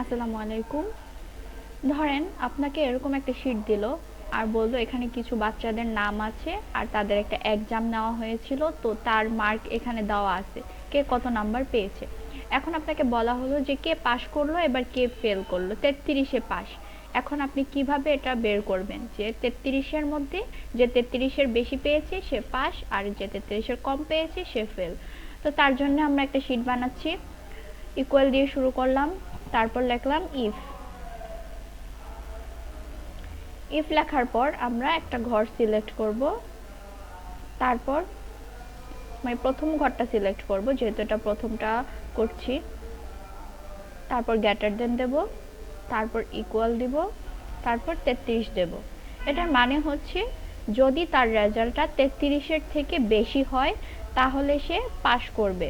আসসালামু আলাইকুম ধরেন আপনাকে এরকম একটা শিট দিল আর বলল এখানে কিছু বাচ্চাদের নাম আছে আর তাদের একটা এক্সাম নেওয়া হয়েছিল, তো তার মার্ক এখানে দেওয়া আছে। কে কত নাম্বার পেয়েছে? এখন আপনাকে বলা হলো যে কে পাশ করল, এবার কে ফেল করল। তেত্রিশে পাশ এখন আপনি কীভাবে এটা বের করবেন? যে তেত্রিশের মধ্যে যে তেত্রিশের বেশি পেয়েছে, সে পাস আর যে তেত্রিশের কম পেয়েছে, সে ফেল তো তার জন্য আমরা একটা শিট বানাচ্ছি। ইকুয়াল দিয়ে শুরু করলাম। তারপর লিখলাম ইফ ইফ লেখার পর আমরা একটা ঘর সিলেক্ট করব। তারপর মানে প্রথম ঘরটা সিলেক্ট করব, যেহেতু এটা প্রথমটা করছি। তারপর গ্যাটার দেন দেব, তারপর ইকুয়াল দিব, তারপর তেত্রিশ দেব। এটার মানে হচ্ছে যদি তার রেজাল্টটা তেত্রিশের থেকে বেশি হয়, তাহলে সে পাশ করবে।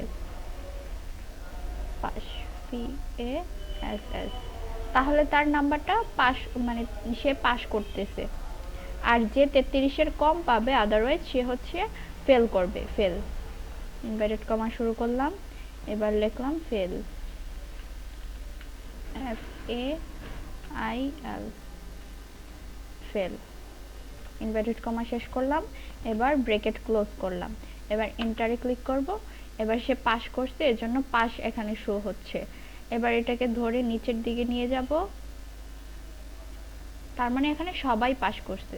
Pass P A S S তাহলে তার নাম্বারটা পাস মানে সে পাস করতেছে। আর যে তেত্রিশের কম পাবে আদারওয়াইজ সে হচ্ছে ফেল করবে ফেল ইনভার্টেড কমা শুরু করলাম, এবার লিখলাম fail F A I L fail inverted comma শেষ করলাম, এবার ব্রেকেট ক্লোজ করলাম। এবার এন্টারে ক্লিক করব, এবার সে পাস করছে, এর জন্য পাস এখানে শো হচ্ছে। এবার এটাকে ধরে নিচের দিকে নিয়ে যাব। তার মানে এখানে সবাই পাস করছে।